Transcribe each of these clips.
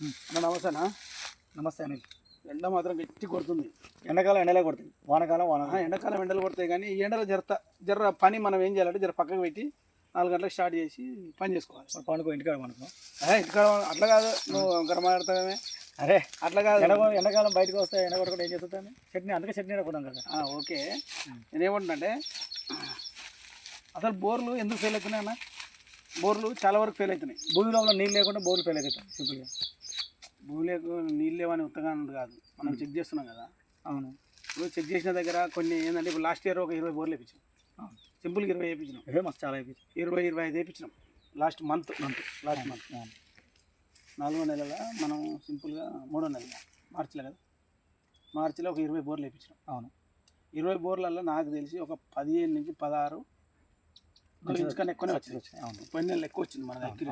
అన్న నమస్తేనా నమస్తే అనిల్. ఎండ మాత్రం గట్టి కొడుతుంది. ఎండాకాలం ఎండలే కొడుతుంది. వానకాలం వాన. ఎండాకాలం ఎండలు కొడతాయి కానీ ఈ ఎండలో జర జర పని మనం ఏం చేయాలంటే జర పక్కకు పెట్టి నాలుగు గంటలకు స్టార్ట్ చేసి పని చేసుకోవాలి. పండుకో ఇంటికాడ మనకు ఏ, ఇక్కడ అట్లా కాదు. నువ్వు గర మాట్లాడతావేమే? అరే అట్లా కాదు. ఎండ ఎండాకాలం బయటకు వస్తే ఎండ కొట్టకుండా ఏం చేస్తుంటాను చట్నీ అందుకే చట్నీ కొట్టాం కదా. ఓకే. నేనేమంటున్నాంటే అసలు బోర్లు ఎందుకు ఫెయిల్ అవుతున్నాయి అన్న? బోర్లు చాలా వరకు ఫెయిల్ అవుతున్నాయి. భూమి లోపల నీళ్ళు లేకుండా బోర్లు ఫెయిల్ అవుతాయి సింపుల్గా భూమిలోకి నీళ్ళు లేవని ఉత్తగా కాదు. మనం చెక్ చేస్తున్నాం కదా. అవును. ఇప్పుడు చెక్ చేసిన దగ్గర కొన్ని ఏంటంటే ఇప్పుడు లాస్ట్ ఇయర్ ఒక ఇరవై బోర్లు వేయించాం. సింపుల్గా ఇరవై వేయించినాం ఏ మస్తు చాలా అయిపోయింది ఇరవై ఇరవై ఐదు వేయించినాం last month month last month. నాలుగో నెలల మనం సింపుల్గా మూడో నెల మార్చిలో కదా. మార్చిలో ఒక ఇరవై బోర్లు వేయించినాం అవును. ఇరవై బోర్లలో నాకు తెలిసి ఒక పదిహేను నుంచి పదహారు ఇంచుకన్నా ఎక్కువనే వచ్చింది అవును. పోయిన నెలలు ఎక్కువ వచ్చింది మన దగ్గర.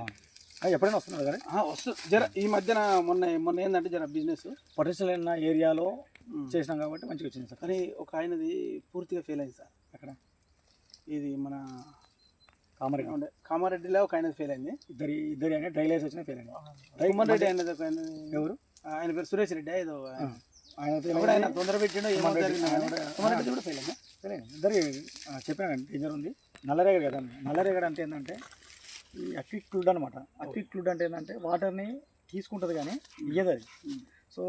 ఎప్పుడైనా వస్తున్నారు కదా వస్తుంది జర ఈ మధ్యన మొన్న మొన్న ఏంటంటే జర బిజినెస్ పొటెన్షియల్ ఉన్న ఏరియాలో చేసినాం కాబట్టి మంచిగా వచ్చింది సార్. కానీ ఒక ఆయనది పూర్తిగా ఫెయిల్ అయింది సార్ అక్కడ. ఇది మన కామరెడ్డి. ఉండే కామారెడ్డిలో ఒక ఆయనది ఫెయిల్ అయింది. ఇద్దరి ఇద్దరి అయినా డ్రై లైన్స్ వచ్చినా ఫెయిల్ అయింది కుమ్మన్ రెడ్డి ఆయనది ఒక ఆయనది. ఎవరు? ఆయన పేరు సురేష్ రెడ్డి ఏదో ఆయన. ఆయన ఫెయిల్ ఆయన తొందర పెట్టిండో ఏమో కుమ్మన్ రెడ్డి, జరిగిందో ఆయన కానీ కూడా- రెడ్డి కూడా ఫెయిల్ అయిందా? సరే ఇద్దరు చెప్పాను డేంజర్ ఉంది. నల్లరేగడి కదా నల్లరేగడి అంటే ఏంటంటే ఈ అక్విక్ ఫ్లూడ్ అనమాట అక్విక్ ఫ్లూడ్ అంటే ఏంటంటే వాటర్ని తీసుకుంటుంది కానీ ఇయ్యదు అది. సో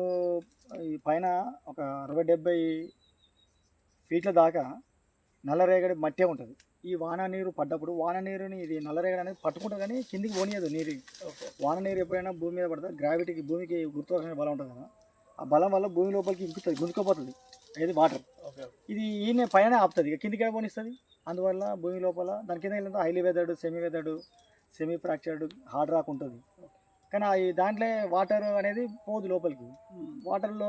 ఈ పైన ఒక అరవై డెబ్బై ఫీట్ల దాకా నల్లరేగడి మట్టే ఉంటుంది. ఈ వాన నీరు పడ్డప్పుడు వాన నీరుని ఇది నల్లరేగడి అనేది పట్టుకుంటుంది కానీ కిందికి పోనీయదు నీరు. వాన నీరు ఎప్పుడైనా భూమి మీద పడుతుంది గ్రావిటీకి భూమికి గురుత్వాకర్షణ బలం ఉంటుంది కదా. ఆ బలం వల్ల భూమి లోపలికి ఇంకుతుంది గుంజుకోపోతుంది. ఏది? వాటర్ ఇది ఈయన పైన ఆపుతుంది. ఇక కిందికి పోనిస్తుంది? అందువల్ల భూమి లోపల దాని కింద వెళ్ళినంత highly weathered semi weathered semi fractured hard rock ఉంటుంది. కానీ ఈ దాంట్లో వాటర్ అనేది పోదు లోపలికి. వాటర్లో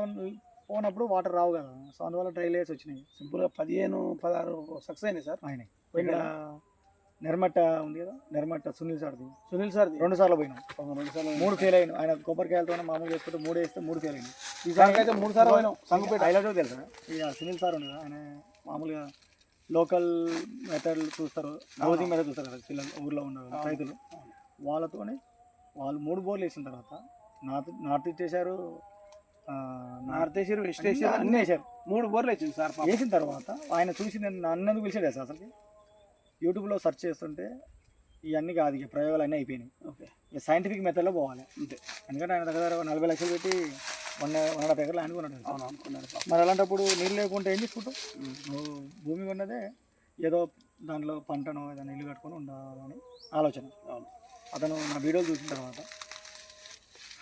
పోనప్పుడు వాటర్ రావు కదా. సో అందువల్ల డ్రై లేయర్స్ వచ్చినాయి. సింపుల్గా పదిహేను పదహారు సక్సెస్ అయినాయి సార్. ఆయన పోయినా? నిర్మట్ట ఉంది కదా నిర్మట్ట సునీల్ సార్ది. సునీల్ సార్ రెండు సార్లు పోయినాం. రెండు సార్లు మూడు ఫెయిల్ అయ్యాను ఆయన కొబ్బరికాయలతో మామూలు చేసుకుంటే మూడు వేస్తే మూడు ఫెయిల్ అయింది ఈసారి అయితే మూడు సార్లు పోయినాం. సంగపేట హైలైట్ తెలుసా? ఇక సునీల్ సార్ ఉంది కదా ఆయన మామూలుగా లోకల్ మెథడ్ చూస్తారు హౌసింగ్ మెథడ్ చూస్తారు కదా పిల్లలు ఊర్లో ఉన్న రైతులు. వాళ్ళతోనే వాళ్ళు మూడు బోర్లు వేసిన తర్వాత నార్త్ నార్త్ ఇచ్చేసారు నార్త్ ఏషియర్ వెస్ట్ ఏషియర్ అన్ని వేసారు మూడు బోర్లు వచ్చింది సార్. వేసిన తర్వాత ఆయన చూసి నేను నన్ను పిలిచాడు సార్ అసలు యూట్యూబ్లో సెర్చ్ చేస్తుంటే ఇవన్నీ కాదు ఇక ప్రయోగాలు అన్నీ అయిపోయినాయి. ఓకే. ఇక సైంటిఫిక్ మెథడ్లో పోవాలి. అంతే. ఎందుకంటే ఆయన దగ్గర నలభై లక్షలు పెట్టి వన్ వన్ హాఫ్ ఎకర్లు అనుకున్నాడు అవును అనుకున్నాను పాపం. మరి అలాంటప్పుడు నీళ్ళు లేకుంటే ఏం చేసుకుంటావు నువ్వు భూమి ఉన్నదే ఏదో దాంట్లో పంటను ఏదైనా ఇల్లు కట్టుకొని ఉండాలని ఆలోచన. అవును. అతను నా వీడియోలు చూసిన తర్వాత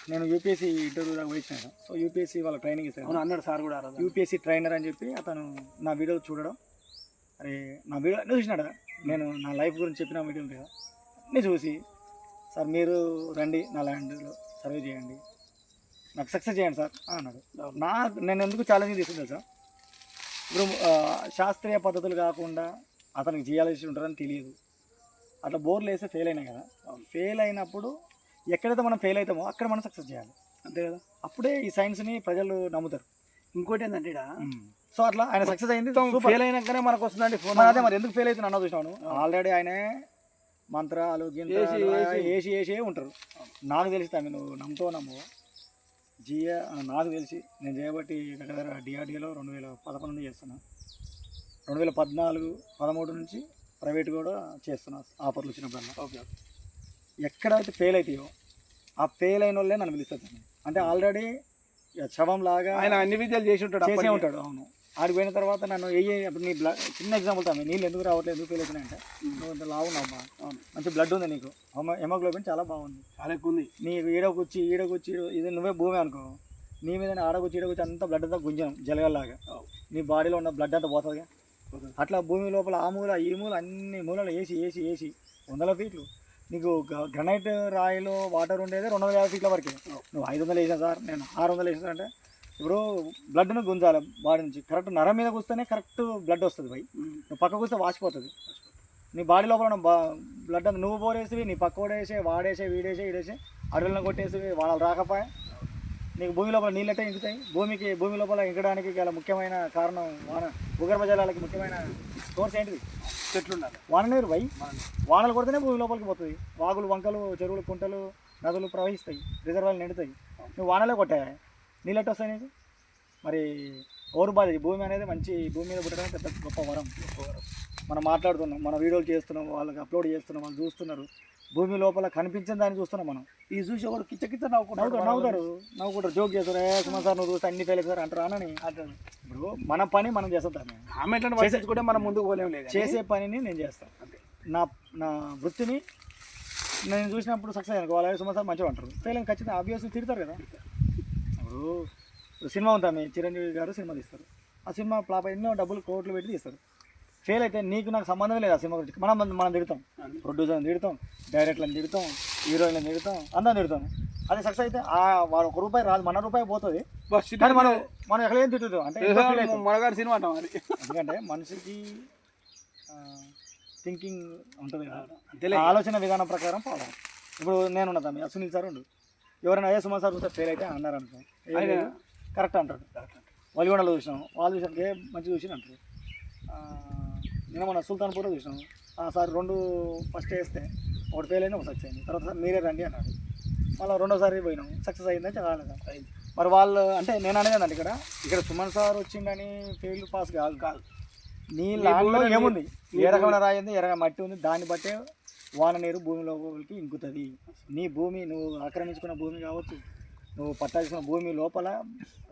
నేను యూపీఎస్సీ ఇంటర్వ్యూ దాకా పోయించాను సో యూపీఎస్సీ వాళ్ళ ట్రైనింగ్ ఇస్తాను అవును అన్నాడు సార్ కూడా. యూపీఎస్సీ ట్రైనర్ అని చెప్పి అతను నా వీడియోలు చూడడం. అరే నా వీడియో చూసినాడు? నేను నా లైఫ్ గురించి చెప్పిన వీడియోలు కదా అన్నీ చూసి సార్ మీరు రండి నా ల్యాండ్లో సర్వే చేయండి. నాకు సక్సెస్ చేయండి సార్ అని అన్నాడు. నా నేను ఎందుకు ఛాలెంజ్ తీసుకుంటా సార్ ఇప్పుడు శాస్త్రీయ పద్ధతులు కాకుండా అతనికి చేయాల్సి ఉంటుందని తెలియదు. అట్లా బోర్లు వేస్తే ఫెయిల్ అయినాయి కదా. ఫెయిల్ అయినప్పుడు ఎక్కడైతే మనం ఫెయిల్ అవుతామో అక్కడ మనం సక్సెస్ చేయాలి. అంతే కదా? అప్పుడే ఈ సైన్స్ని ప్రజలు నమ్ముతారు. ఇంకోటి ఏంటంటే సో అట్లా ఆయన సక్సెస్ అయింది. ఫెయిల్ అయినాకనే మనకు వస్తుందండి ఫోన్ అదే మరి ఎందుకు ఫెయిల్ అవుతున్నా అన్న చూసినాను ఆల్రెడీ ఆయనే మంత్రాలు ఏసి, ఏసి. వేసి వేసి ఉంటారు? నాకు తెలిసి తమ్మి నువ్వు నమ్ముతో నమ్ము జియా నాకు తెలిసి నేను చేయబట్టి దగ్గర డిఆర్డిఏలో రెండు వేల పదకొండు నుంచి చేస్తున్నా. రెండు వేల పద్నాలుగు పదమూడు నుంచి ప్రైవేట్ కూడా చేస్తున్నా ఆఫర్లు వచ్చినప్పుడల్లా. ఓకే ఎక్కడైతే ఫెయిల్ అవుతాయో ఆ ఫెయిల్ అయిన వాళ్ళే నన్ను పిలుస్తుంది అంటే ఆల్రెడీ శవం లాగా ఆయన అన్ని విద్యలు చేసి ఉంటాడు చేసే. ఉంటాడు అవును. ఆడికి పోయిన తర్వాత నన్ను ఏ ఇప్పుడు నీ బ్లడ్ చిన్న ఎగ్జాంపుల్ తాను నీళ్ళు ఎందుకు రావట్లేదు ఎందుకు ఫెయిల్ అవుతున్నాయంటే నువ్వు ఇంత లావు ఉన్నావు బా అవును. మంచి బ్లడ్ ఉంది నీకు. హెమో- హెమోగ్లోబిన్ చాలా బాగుంది. చాలా ఎక్కువ ఉంది. నీకు ఈడకొచ్చి ఈడకొచ్చి ఈడ- ఇది నువ్వే భూమి అనుకో. నీ మీద ఆడకొచ్చి ఈడకొచ్చి అంతా బ్లడ్ అంతా గుంజం జలగల్లాగా. నీ బాడీలో ఉన్న బ్లడ్ అంతా పోతుందిగా. పోతుంది. అట్లా భూమి లోపల ఆ మూల ఈ మూల అన్ని మూలలు వేసి వేసి వేసి వందల ఫీట్లు నీకు గ్రనైట్ రాయిలో వాటర్ ఉండేది రెండు వందల యాభై ఫీట్ల వరకే. నువ్వు ఐదు వందలు వేసినా సార్ నేను ఆరు వందలు వేసినా అంటే ఇప్పుడు బ్లడ్ను గుంజాలి. బాడీ నుంచి కరెక్ట్ నరం మీద కూస్తేనే కరెక్ట్ బ్లడ్ వస్తుంది భయ్. నువ్వు పక్క కూస్తే వాచిపోతుంది నీ బాడీ లోపల ఉన్న బ్లడ్ అంతా నువ్వు పోరేసి నీ పక్క వాడేసే వాడేసే వీడేసే వీడేసే అడవులను కొట్టేసి వాళ్ళు రాకపోయా? నీకు భూమి లోపల నీళ్ళట్టే ఇంకుతాయి. భూమికి భూమి లోపల ఇంకడానికి గల ముఖ్యమైన కారణం వాన. భూగర్భ జలాలకి ముఖ్యమైన సోర్స్ ఏంటిది? చెట్లు ఉండాలి వాన నీరు భయ్ వానలు కొడితేనే భూమి లోపలికి పోతుంది. వాగులు వంకలు చెరువులు కుంటలు నదులు ప్రవహిస్తాయి. రిజర్వాయర్లు నిండుతాయి. నువ్వు వానలే కొట్టా నీళ్ళట్టు వస్తాయి నీకు మరి ఓరు బాధ భూమి అనేది మంచి భూమి మీద పుట్టడం పెద్ద గొప్ప వరం. మనం మాట్లాడుతున్నాం మన వీడియోలు చేస్తున్నాం వాళ్ళకి అప్లోడ్ చేస్తున్నాం వాళ్ళు చూస్తున్నారు. భూమి లోపల కనిపించిన దాన్ని చూస్తున్నాం మనం. ఈ చూసి ఒకడు కిచ్చ కిచ్చ నవ్వుకుంటాడు నవ్వుతారు నవ్వుకుంటారు. జోక్ చేస్తారు. ఏ సుమన్ సార్ నువ్వు చూస్తే అన్ని ఫెయిల్ సార్ అంటారు అనని ఇప్పుడు మన పని మనం చేస్తాం. కామెంట్లను పట్టించుకుంటే మనం ముందుకు పోలేం లేదు చేసే పనిని నేను చేస్తాను. నా నా వృత్తిని నేను చూసినప్పుడు సక్సెస్ వాళ్ళ సుమన్ సార్ మంచిగా అంటారు ఫెయిల్ అని ఖచ్చితంగా ఆబ్వియస్లీ తిడతారు కదా. ఇప్పుడు సినిమా ఉంటా మీ చిరంజీవి గారు సినిమా తీస్తారు. ఆ సినిమా ఫ్లాప్ ఎన్నో డబ్బులు కోట్లు పెట్టి తీస్తారు. ఫెయిల్ అయితే నీకు నాకు సంబంధం లేదు ఆ సినిమా గురించి. మనం మనం తిడతాం. ప్రొడ్యూసర్ని తిడతాం డైరెక్టర్లను తిడతాం హీరోయిన్లను తిడతాం అందరం తిడతాం. అదే సక్సెస్ అయితే ఆ వాడు ఒక రూపాయి రాదు మన రూపాయి పోతుంది. కానీ మనం మనం ఎక్కడ ఏం తిట్టుతాం అంటే. మొనగారి సినిమా అంటాం అది ఎందుకంటే మనిషికి థింకింగ్ ఉంటుంది కదా. ఆలోచన విధానం ప్రకారం పోవాలి. ఇప్పుడు నేను ఉన్నదా సునీల్ సార్ ఉండు. ఎవరైనా ఏ సుమా సార్ చూస్తే ఫెయిల్ అయితే అన్నారు అనుకో. ఆయన- కరెక్ట్ అంటాడు. వలిగొండలో చూసినాం. వాళ్ళు చూసాం ఏ మంచి చూసి అంటారు. నేను మన సుల్తాన్పూర్లో చూసినాం. ఆ సార్ రెండు ఫస్ట్ వేస్తే ఒకటి ఫెయిల్ ఒకటి సక్సెస్ అయింది. తర్వాత మీరే రండి అన్నాడు. మళ్ళీ రెండోసారి పోయినాం. సక్సెస్ అయిందని కాలేదా మరి వాళ్ళు అంటే నేను అనేది ఏంటంటే ఇక్కడ. ఇక్కడ సుమన్ సార్ వచ్చిందని ఫెయిల్ పాస్ కాదు. కాదు. నీ ఏముంది? ఏ రకమైన రాయి ఉంది? ఏ రకమైన మట్టి ఉంది? దాన్ని బట్టే వాన నీరు భూమి లోపలికి ఇంకుతుంది. నీ భూమి నువ్వు ఆక్రమించుకున్న భూమి కావచ్చు నువ్వు పట్టాల్సిన భూమి లోపల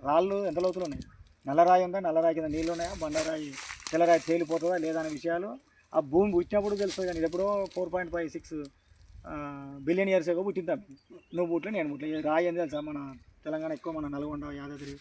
రాళ్ళు ఎంత లోతులు ఉన్నాయి? నల్లరాయి ఉందా? నల్లరాయి కింద నీళ్ళు ఉన్నాయా? బండరాయి తెల్లరాయి తేలిపోతుందా లేదా అనే విషయాలు ఆ భూమి పుట్టినప్పుడు తెలుస్తుంది కానీ ఇది ఎప్పుడో four point five six billion years ago పుట్టింది. నువ్వు పుట్లే నేను పుట్లే రాయి ఏం తెలుసా? మన తెలంగాణ ఎక్కువ మన నల్గొండ యాదాద్రి